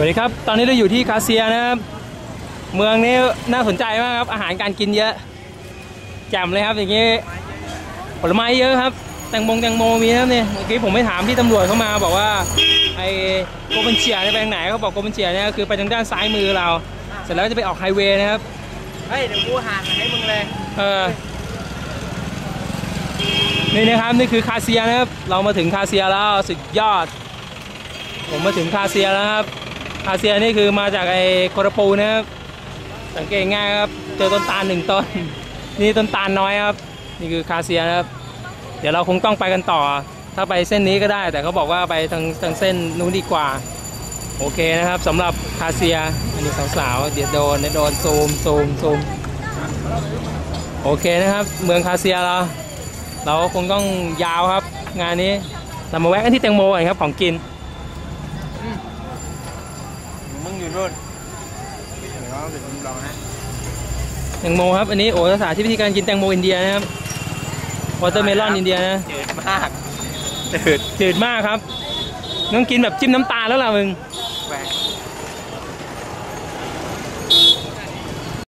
วัสดีครับ ตอนนี้เราอยู่ที่คาเซียนะครับ เมืองนี้น่าสนใจมากครับ อาหารการกินเยอะแจ่มเลยครับอย่างนี้ ผลไม้เยอะครับ แตงโมแตงโมมีนะครับเนี่ย เมื่อกี้ผมไม่ถามพี่ตำรวจเข้ามาบอกว่าไอ้โกบันเชียเนี่ยไปทางไหนเขาบอกโกบันเชียเนี่ยคือไปทางด้านซ้ายมือเรา เสร็จแล้วจะไปออกไฮเวย์นะครับ เฮ้ยเดี๋ยวกูห่างให้มึงเลย เออ นี่นะครับนี่คือคาเซียนะครับ เรามาถึงคาเซียแล้วสุดยอด ผมมาถึงคาเซียแล้วครับ คาเซียนี่คือมาจากไอ้โคราปูนะครับ สังเกตง่ายครับ เจอต้นตาลหนึ่งต้น นี่ต้นตาลน้อยครับ นี่คือคาเซียนะครับ เดี๋ยวเราคงต้องไปกันต่อ ถ้าไปเส้นนี้ก็ได้ แต่เขาบอกว่าไปทางทางเส้นนู้นดีกว่า โอเคนะครับสำหรับคาเซีย อันนี้สาวๆ เดี๋ยวโดนเดี๋ยวโดนซูมซูมซูมโอเคนะครับ เมืองคาเซียเราเราคงต้องยาวครับ งานนี้เรามาแวะกันที่แตงโมก่อนครับของกิน มึง อยู่นู่นเดี๋ยวเราเดี๋ยวผมลองให้แตงโมครับ อันนี้โอ้สาธิตวิธีการกินแตงโมอินเดียนะครับวอเตอร์เมลอนอินเดียนะจืดมากจืดจืดมากครับต้องกินแบบจิ้มน้ำตาลแล้วล่ะมึงใ